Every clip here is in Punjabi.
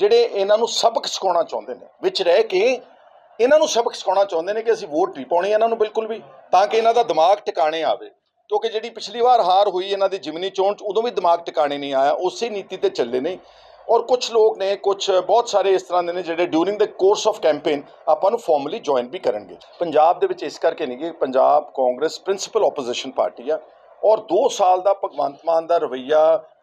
ਜਿਹੜੇ ਇਹਨਾਂ ਨੂੰ ਸਬਕ ਸਿਖਾਉਣਾ ਚਾਹੁੰਦੇ ਨੇ, ਵਿੱਚ ਰਹਿ ਕੇ ਇਹਨਾਂ ਨੂੰ ਸਬਕ ਸਿਖਾਉਣਾ ਚਾਹੁੰਦੇ ਨੇ ਕਿ ਅਸੀਂ ਵੋਟ ਨਹੀਂ ਪਾਉਣੀ ਇਹਨਾਂ ਨੂੰ ਬਿਲਕੁਲ ਵੀ, ਤਾਂ ਕਿ ਇਹਨਾਂ ਦਾ ਦਿਮਾਗ ਟਿਕਾਣੇ ਆਵੇ। ਕਿਉਂਕਿ ਜਿਹੜੀ ਪਿਛਲੀ ਵਾਰ ਹਾਰ ਹੋਈ ਇਹਨਾਂ ਦੀ ਜਿਮਨੀ ਚੋਣ 'ਚ, ਉਦੋਂ ਵੀ ਦਿਮਾਗ ਟਿਕਾਣੇ ਨਹੀਂ ਆਇਆ, ਉਸੇ ਨੀਤੀ ਤੇ ਚੱਲੇ ਨੇ। ਔਰ ਕੁਝ ਲੋਕ ਨੇ ਕੁਝ ਬਹੁਤ ਸਾਰੇ ਇਸ ਤਰ੍ਹਾਂ ਦੇ ਨੇ ਜਿਹੜੇ during the course of campaign ਆਪਾਂ ਨੂੰ ਫਾਰਮਲੀ ਜੁਆਇਨ ਵੀ ਕਰਨਗੇ। ਪੰਜਾਬ ਦੇ ਵਿੱਚ ਇਸ ਕਰਕੇ ਨਹੀਂ ਕਿ Punjab Congress principal opposition party ਆ। ਔਰ 2 ਸਾਲ ਦਾ ਭਗਵੰਤ ਮਾਨ ਦਾ ਰਵਈਆ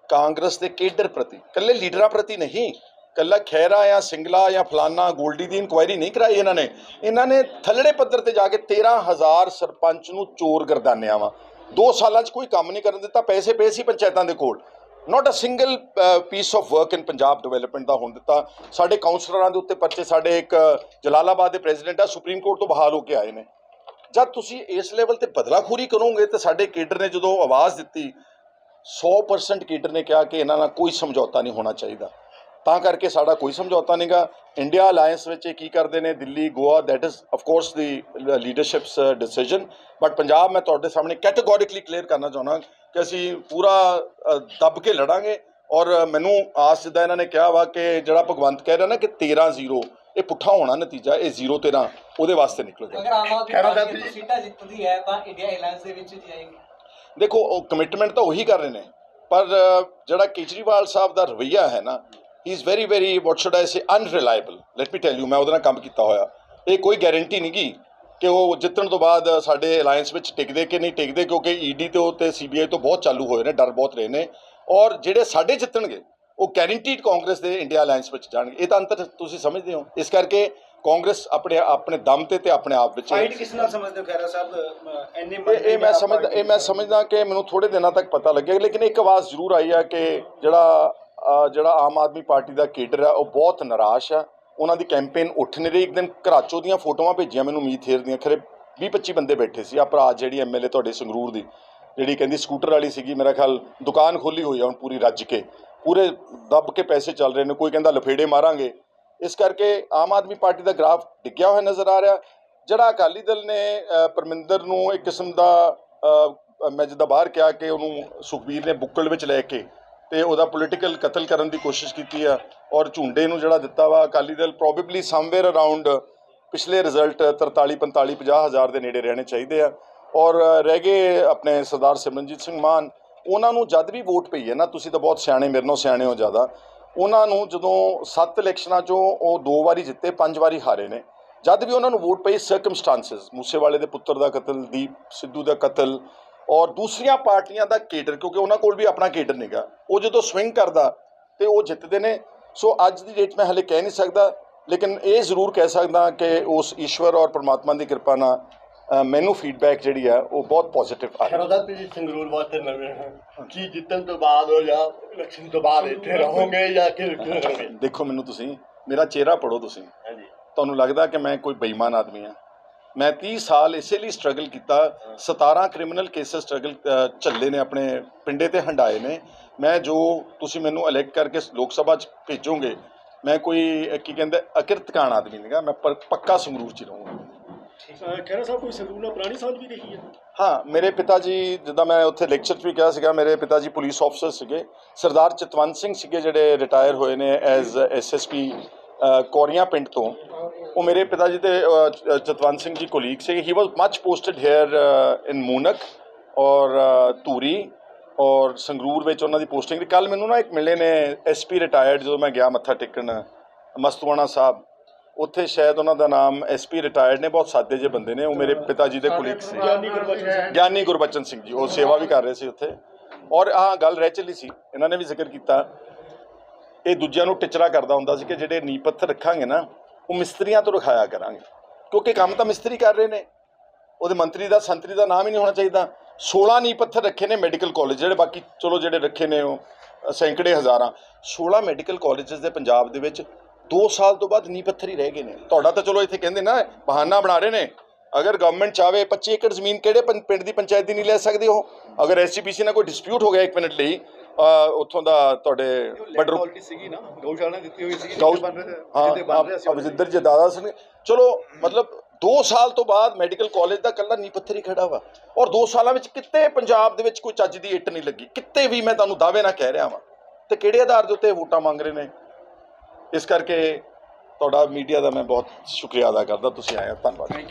ਕਾਂਗਰਸ ਦੇ ਕੇਡਰ ਪ੍ਰਤੀ ਕੱਲੇ ਲੀਡਰਾਂ ਪ੍ਰਤੀ ਨਹੀਂ ਕੱਲਾ ਖੈਰਾ ਜਾਂ ਸਿੰਗਲਾ ਜਾਂ ਫਲਾਨਾ, ਗੋਲਡੀ ਦੀ ਇਨਕੁਆਇਰੀ ਨਹੀਂ ਕਰਾਈ ਇਹਨਾਂ ਨੇ। ਇਹਨਾਂ ਨੇ ਥੱਲੜੇ ਪੱਧਰ ਤੇ ਜਾ ਕੇ 13000 ਸਰਪੰਚ ਨੂੰ ਚੋਰ ਗਰਦਾਨਿਆ ਵਾ। 2 ਸਾਲਾਂ 'ਚ ਕੋਈ ਕੰਮ ਨਹੀਂ ਕਰਨ ਦਿੱਤਾ, ਪੈਸੇ ਪਏ ਸੀ ਪੰਚਾਇਤਾਂ ਦੇ ਕੋਲ। Not a single piece of work in Punjab development ਦਾ ਹੋਣ ਦਿੱਤਾ। ਸਾਡੇ ਕਾਉਂਸਲਰਾਂ ਦੇ ਉੱਤੇ ਪਰਚੇ, ਸਾਡੇ ਇੱਕ ਜਲਾਲਾਬਾਦ ਦੇ ਪ੍ਰੈਜ਼ੀਡੈਂਟ ਆ ਸੁਪਰੀਮ ਕੋਰਟ ਤੋਂ ਬਹਾਲ ਹੋ ਕੇ ਆਏ ਨੇ। ਜਦ ਤੁਸੀਂ ਇਸ ਲੈਵਲ ਤੇ ਬਦਲਾਖੋਰੀ ਕਰੋਗੇ ਤੇ ਸਾਡੇ ਕੇਡਰ ਨੇ ਜਦੋਂ ਆਵਾਜ਼ ਦਿੱਤੀ 100% ਕੇਡਰ ਨੇ ਕਿਹਾ ਕਿ ਇਹਨਾਂ ਨਾਲ ਕੋਈ ਸਮਝੌਤਾ ਨਹੀਂ ਹੋਣਾ ਚਾਹੀਦਾ। ਤਾਂ ਕਰਕੇ ਸਾਡਾ ਕੋਈ ਸਮਝੌਤਾ ਨਹੀਂਗਾ। ਇੰਡੀਆ ਅਲਾਈਅੰਸ ਵਿੱਚ ਇਹ ਕੀ ਕਰਦੇ ਨੇ? Delhi Goa that is of course the leaderships decision but Punjab ਮੈਂ ਤੁਹਾਡੇ ਸਾਹਮਣੇ ਕੈਟੇਗੋਰਿਕਲੀ ਕਲੀਅਰ ਕਰਨਾ ਚਾਹੁੰਦਾ ਕਿ ਅਸੀਂ ਪੂਰਾ ਦੱਬ ਕੇ ਲੜਾਂਗੇ। ਔਰ ਮੈਨੂੰ ਆਸ ਜਿੱਦਾਂ ਇਹਨਾਂ ਨੇ ਕਿਹਾ ਵਾ ਕਿ ਜਿਹੜਾ ਭਗਵੰਤ ਕਹਿ ਰਿਹਾ ਨਾ ਕਿ 13-0 ਇਹ ਪੁੱਠਾ ਹੋਣਾ ਨਤੀਜਾ ਇਹ 0-13 ਉਹਦੇ ਵਾਸਤੇ ਨਿਕਲੇਗਾ ਅਗਰ ਆਮ ਆਦਮੀ ਪਾਰਟੀ। ਸੀਟਾਂ ਜਿੱਤਦੀ ਹੈ ਤਾਂ ਇੰਡੀਆ ਅਲਾਈਅੰਸ ਦੇ ਵਿੱਚ ਜਾਏਗੀ। ਦੇਖੋ ਉਹ ਕਮਿਟਮੈਂਟ ਤਾਂ ਉਹੀ ਕਰ ਰਹੇ ਨੇ। ਪਰ ਜਿਹੜਾ ਕੇਜਰੀਵਾਲ ਸਾਹਿਬ ਦਾ ਰਵਈਆ ਹੈ ਨਾ he is very very what should I say unreliable let me tell you ਮੈਂ ਉਹਦੇ ਨਾਲ ਕੰਮ ਕੀਤਾ ਹੋਇਆ। ਇਹ ਕੋਈ ਗਾਰੰਟੀ ਨਹੀਂ ਗੀ ਕਿ ਉਹ ਜਿੱਤਣ ਤੋਂ ਬਾਅਦ ਸਾਡੇ ਅਲਾਈਅੰਸ ਵਿੱਚ ਟਿਕਦੇ ਕਿ ਨਹੀਂ ਟਿਕਦੇ ਕਿਉਂਕਿ ਈਡੀ ਤੇ ਉਹ ਤੇ ਸੀਬੀਆਈ ਤੋਂ ਬਹੁਤ ਚਾਲੂ ਹੋਏ ਨੇ ਡਰ ਬਹੁਤ ਰਹੇ ਨੇ। ਔਰ ਜਿਹੜੇ ਸਾਡੇ ਜਿੱਤਣਗੇ ਉਹ ਗਾਰੰਟੀਡ ਕਾਂਗਰਸ ਦੇ ਇੰਡੀਆ ਅਲਾਈਅੰਸ ਵਿੱਚ ਜਾਣਗੇ। ਇਹ ਤਾਂ ਅੰਤਰ ਤੁਸੀਂ ਸਮਝਦੇ ਹੋ। ਇਸ ਕਰਕੇ ਕਾਂਗਰਸ ਆਪਣੇ ਆਪਣੇ ਦਮ ਤੇ ਤੇ ਆਪਣੇ ਆਪ ਵਿੱਚ ਫਾਈਟ ਕਿਸ ਨਾਲ ਸਮਝਦੇ ਹੋ ਖੈਰਾ ਸਾਹਿਬ? ਇੰਨੇ ਇਹ ਮੈਂ ਸਮਝਦਾ ਇਹ ਮੈਂ ਸਮਝਦਾ ਕਿ ਮੈਨੂੰ ਥੋੜੇ ਦਿਨਾਂ ਤੱਕ ਪਤਾ ਲੱਗਿਆ ਲੇਕਿਨ ਇੱਕ ਆਵਾਜ਼ ਜ਼ਰੂਰ ਆਈ ਆ ਕਿ ਜਿਹੜਾ ਜਿਹੜਾ ਆਮ ਆਦਮੀ ਪਾਰਟੀ ਦਾ ਕੇਡਰ ਆ ਉਹ ਬਹੁਤ ਨਿਰਾਸ਼ ਆ ਉਹਨਾਂ ਦੀ ਕੈਂਪੇਨ ਉੱਠ ਨਹੀਂ ਰਹੀ। ਇੱਕ ਦਿਨ ਘਰਾਚੋ ਦੀਆਂ ਫੋਟੋਆਂ ਭੇਜੀਆਂ ਮੈਨੂੰ ਮੀਥੇਰ ਦੀਆਂ। ਖਰੇ 20 25 ਬੰਦੇ ਬੈਠੇ ਸੀ। ਆ ਭਰਾ ਜਿਹੜੀ ਐਮਐਲਏ ਤੁਹਾਡੇ ਸੰਗਰੂਰ ਦੀ, ਜਿਹੜੀ ਕਹਿੰਦੀ ਸਕੂਟਰ ਵਾਲੀ ਸੀਗੀ, ਮੇਰਾ ਖਿਆਲ ਦੁਕਾਨ ਖੋਲੀ ਹੋਈ ਆ ਹੁਣ ਪੂਰੀ ਰੱਜ ਕੇ। ਪੂਰੇ ਦੱਬ ਕੇ ਪੈਸੇ ਚੱਲ ਰਹੇ ਨੇ, ਕੋਈ ਕਹਿੰਦਾ ਲਫੇੜੇ ਮਾਰਾਂਗੇ। ਇਸ ਕਰਕੇ ਆਮ ਆਦਮੀ ਪਾਰਟੀ ਦਾ ਗ੍ਰਾਫ ਡਿੱਗਿਆ ਹੋਇਆ ਨਜ਼ਰ ਆ ਰਿਹਾ। ਜਿਹੜਾ ਅਕਾਲੀ ਦਲ ਨੇ ਪਰਮਿੰਦਰ ਨੂੰ ਇੱਕ ਕਿਸਮ ਦਾ ਮੈਂ ਜਿੱਦਾਂ ਬਾਹਰ ਕਿਹਾ ਕਿ ਉਹਨੂੰ ਸੁਖਬੀਰ ਨੇ ਬੁੱਕਲ ਵਿੱਚ ਲੈ ਕੇ ਤੇ ਉਹਦਾ ਪੋਲੀਟੀਕਲ ਕਤਲ ਕਰਨ ਦੀ ਕੋਸ਼ਿਸ਼ ਕੀਤੀ ਆ ਔਰ ਝੁੰਡੇ ਨੂੰ ਜਿਹੜਾ ਦਿੱਤਾ ਵਾ, Akali Dal probably somewhere around ਪਿਛਲੇ ਰਿਜ਼ਲਟ 43 45 50 ਹਜ਼ਾਰ ਦੇ ਨੇੜੇ ਰਹਿਣੇ ਚਾਹੀਦੇ ਆ। ਔਰ ਰਹਿ ਗਏ ਆਪਣੇ ਸਰਦਾਰ ਸਿਮਰਨਜੀਤ ਸਿੰਘ ਮਾਨ, ਉਹਨਾਂ ਨੂੰ ਜਦ ਵੀ ਵੋਟ ਪਈ ਹੈ ਨਾ, ਤੁਸੀਂ ਤਾਂ ਬਹੁਤ ਸਿਆਣੇ, ਮੇਰੇ ਨਾਲੋਂ ਸਿਆਣੇ ਹੋ ਜ਼ਿਆਦਾ, ਉਹਨਾਂ ਨੂੰ ਜਦੋਂ ਸੱਤ ਇਲੈਕਸ਼ਨਾਂ ਚੋਂ ਉਹ ਦੋ ਵਾਰੀ ਜਿੱਤੇ, ਪੰਜ ਵਾਰੀ ਹਾਰੇ ਨੇ, ਜਦ ਵੀ ਉਹਨਾਂ ਨੂੰ ਵੋਟ ਪਈ ਸਰਕਮਸਟੈਂਸਸ ਮੂਸੇਵਾਲੇ ਦੇ ਪੁੱਤਰ ਦਾ ਕਤਲ, ਦੀਪ ਸਿੱਧੂ ਦਾ ਕਤਲ ਔਰ ਦੂਸਰੀਆਂ ਪਾਰਟੀਆਂ ਦਾ ਕੇਡਰ ਕਿਉਂਕਿ ਉਹਨਾਂ ਕੋਲ ਵੀ ਆਪਣਾ ਕੇਡਰ ਨਹੀਂਗਾ। ਉਹ ਜਦੋਂ ਸਵਿੰਗ ਕਰਦਾ ਤੇ ਉਹ ਜਿੱਤਦੇ ਨੇ। ਸੋ ਅੱਜ ਦੀ ਡੇਟ ਮੈਂ ਹਲੇ ਕਹਿ ਨਹੀਂ ਸਕਦਾ ਲੇਕਿਨ ਇਹ ਜ਼ਰੂਰ ਕਹਿ ਸਕਦਾ ਕਿ ਉਸ ਈਸ਼ਵਰ ਔਰ ਪ੍ਰਮਾਤਮਾ ਦੀ ਕਿਰਪਾ ਨਾਲ ਮੈਨੂੰ ਫੀਡਬੈਕ ਜਿਹੜੀ ਆ ਉਹ ਬਹੁਤ ਪੋਜ਼ਿਟਿਵ ਆ ਰਹੀ ਹੈ। ਖਰੋਦਾ ਤੁਸੀਂ ਸੰਗਰੂਰ ਵਾਸਤੇ ਨਵੇਂ ਹੋ ਕੀ ਜਿੱਤਣ ਤੋਂ ਬਾਅਦ ਹੋ ਜਾਂ ਇਲੈਕਸ਼ਨ ਤੋਂ ਬਾਅਦ ਇੱਥੇ ਰਹੋਗੇ ਜਾਂ ਕਿ ਦੇਖੋ ਮੈਨੂੰ ਤੁਸੀਂ ਮੇਰਾ ਚਿਹਰਾ ਪੜੋ ਤੁਸੀਂ। ਹਾਂਜੀ। ਤੁਹਾਨੂੰ ਲੱਗਦਾ ਕਿ ਮੈਂ ਕੋਈ ਬੇਈਮਾਨ ਆਦਮੀ ਆ? ਮੈਂ 30 ਸਾਲ ਇਸੇ ਲਈ ਸਟਰਗਲ ਕੀਤਾ। 17 ਕ੍ਰਿਮੀਨਲ ਕੇਸਸ ਸਟਰਗਲ ਝੱਲੇ ਨੇ ਆਪਣੇ ਪਿੰਡੇ ਤੇ ਹੰਡਾਏ ਨੇ। ਮੈਂ ਜੋ ਤੁਸੀਂ ਮੈਨੂੰ ਇਲੈਕਟ ਕਰਕੇ ਲੋਕ ਸਭਾ ਚ ਭੇਜੋਗੇ ਮੈਂ ਕੋਈ ਕੀ ਕਹਿੰਦੇ ਅਕਿਰਤਕਾਨ ਆਦਮੀ ਨਹੀਂਗਾ ਮੈਂ ਪੱਕਾ ਸੰਗਰੂਰ ਚ ਰਹੂੰਗਾ। ਖੈਰਾ ਸਾਹਿਬ ਕੋਈ ਸੰਗਰੂਰ ਨਾਲ ਪੁਰਾਣੀ ਸਾਂਝ ਵੀ ਰਹੀ ਹੈ? ਹਾਂ ਮੇਰੇ ਪਿਤਾ ਜੀ ਜਿੱਦਾਂ ਮੈਂ ਉੱਥੇ ਲੈਕਚਰ 'ਚ ਵੀ ਕਿਹਾ ਸੀਗਾ ਮੇਰੇ ਪਿਤਾ ਜੀ ਪੁਲਿਸ ਆਫਸਰ ਸੀਗੇ। ਸਰਦਾਰ ਚਤਵੰਤ ਸਿੰਘ ਸੀਗੇ ਜਿਹੜੇ ਰਿਟਾਇਰ ਹੋਏ ਨੇ ਐਜ਼ ਐਸਐਸਪੀ ਕੋਰੀਆਂ ਪਿੰਡ ਤੋਂ ਉਹ ਮੇਰੇ ਪਿਤਾ ਜੀ ਚ- ਚਤਵੰਤ ਸਿੰਘ ਜੀ ਕੋਲੀਗ ਸੀਗੇ। He was much posted here in Moonak ਔਰ ਧੂਰੀ ਔਰ ਸੰਗਰੂਰ ਵਿੱਚ ਉਹਨਾਂ ਦੀ ਪੋਸਟਿੰਗ ਦੀ ਕੱਲ ਮੈਨੂੰ ਨਾ ਇੱਕ ਮਿਲੇ ਨੇ ਐਸਪੀ ਰਿਟਾਇਰਡ ਜਦੋਂ ਮੈਂ ਗਿਆ ਮੱਥਾ ਟੇਕਣ ਮਸਤੂਆਣਾ ਸਾਹਿਬ। ਉੱਥੇ ਸ਼ਾਇਦ ਉਹਨਾਂ ਦਾ ਨਾਮ ਐਸਪੀ ਰਿਟਾਇਰਡ ਨੇ ਬਹੁਤ ਸਾਦੇ ਜਿਹੇ ਬੰਦੇ ਨੇ। ਉਹ ਮੇਰੇ ਪਿਤਾ ਜੀ ਦੇ ਕੋਲੀਗ ਸੀ। ਗਿਆਨੀ ਗੁਰਬਚਨ ਸਿੰਘ ਜੀ ਉਹ ਸੇਵਾ ਵੀ ਕਰ ਰਹੇ ਸੀ ਉੱਥੇ। ਔਰ ਆਹ ਗੱਲ ਰਹਿ ਚੱਲੀ ਸੀ। ਇਹਨਾਂ ਨੇ ਵੀ ਜ਼ਿਕਰ ਕੀਤਾ। ਇਹ ਦੂਜਿਆਂ ਨੂੰ ਟਿਚਰਾ ਕਰਦਾ ਹੁੰਦਾ ਸੀ ਕਿ ਜਿਹੜੇ ਨੀਂਹ ਪੱਥਰ ਰੱਖਾਂਗੇ ਨਾ, ਉਹ ਮਿਸਤਰੀਆਂ ਤੋਂ ਰਖਾਇਆ ਕਰਾਂਗੇ। ਕਿਉਂਕਿ ਕੰਮ ਤਾਂ ਮਿਸਤਰੀ ਕਰ ਰਹੇ ਨੇ। ਉਹਦੇ ਮੰਤਰੀ ਦਾ, ਸੰਤਰੀ ਦਾ ਨਾਮ ਹੀ ਨਹੀਂ ਹੋਣਾ ਚਾਹੀਦਾ। 16 ਨੀਂਹ ਪੱਥਰ ਰੱਖੇ ਨੇ ਮੈਡੀਕਲ ਕਾਲਜ, ਜਿਹੜੇ ਬਾਕੀ ਚਲੋ ਜਿਹੜੇ ਰੱਖੇ ਨੇ ਉਹ, ਸੈਂਕੜੇ ਹਜ਼ਾਰਾਂ। 16 ਮੈਡੀਕਲ ਕਾਲਜਸ ਦੇ ਪੰਜਾਬ ਦੇ ਵਿੱਚ 2 ਸਾਲ ਤੋਂ ਬਾਅਦ ਨੀਂਹ ਪੱਥਰ ਹੀ ਰਹਿ ਗਏ ਨੇ। ਤੁਹਾਡਾ ਤਾਂ ਚਲੋ ਇੱਥੇ ਕਹਿੰਦੇ ਨਾ, ਬਹਾਨਾ ਬਣਾ ਰਹੇ ਨੇ। ਅਗਰ ਗਵਰਨਮੈਂਟ ਚਾਵੇ 25 ਏਕੜ ਜ਼ਮੀਨ ਕਿਹੜੇ ਪੰ- ਪਿੰਡ ਦੀ ਪੰਚਾਇਤ ਦੀ ਨਹੀਂ ਲੈ ਸਕਦੇ ਉਹ? ਅਗਰ ਐਸਜੀਪੀਸੀ ਨਾਲ ਕੋਈ ਡਿਸਪਿਊਟ ਹੋ ਗਿਆ 1 ਮਿੰਟ ਲਈ ਉੱਥੋਂ ਦਾ ਤੁਹਾਡੇ ਬਡਰੂ ਕੁਆਲਿਟੀ ਸੀਗੀ ਨਾ ਗਊਸ਼ਾਲਾ ਦਿੱਤੀ ਹੋਈ ਸੀ ਗਊ ਬਣ ਰਿਹਾ ਹਾਂ ਜਿੱਤੇ ਬਣ ਰਿਹਾ ਸੀ ਅਬਜਿੰਦਰ ਜੀ ਦਾਦਾ ਸਿੰਘ ਚਲੋ ਮਤਲਬ 2 ਸਾਲ ਤੋਂ ਬਾਅਦ ਮੈਡੀਕਲ ਕਾਲਜ ਦਾ ਕੱਲਾ ਨੀ ਪੱਥਰ ਹੀ ਖੜਾ ਵਾ। ਔਰ 2 ਸਾਲਾਂ ਵਿੱਚ ਕਿਤੇ ਪੰਜਾਬ ਦੇ ਵਿੱਚ ਕੋਈ ਚੱਜ ਦੀ ਇੱਟ ਨਹੀਂ ਲੱਗੀ। ਕਿਤੇ ਵੀ ਮੈਂ ਤੁਹਾਨੂੰ ਦਾਅਵੇ ਨਾਲ ਕਹਿ ਰਿਹਾ ਵਾਂ। ਤੇ ਕਿਹੜੇ ਆਧਾਰ ਦੇ ਉੱਤੇ ਵੋਟਾਂ ਮੰਗ ਰਹੇ ਨੇ? ਇਸ ਕਰਕੇ ਤੁਹਾਡਾ ਮੀਡੀਆ ਦਾ ਮੈਂ ਬਹੁਤ ਸ਼ੁਕਰੀਆ ਅਦਾ ਕਰਦਾ। ਤੁਸੀਂ ਆਇਆ ਧੰਨਵਾਦ।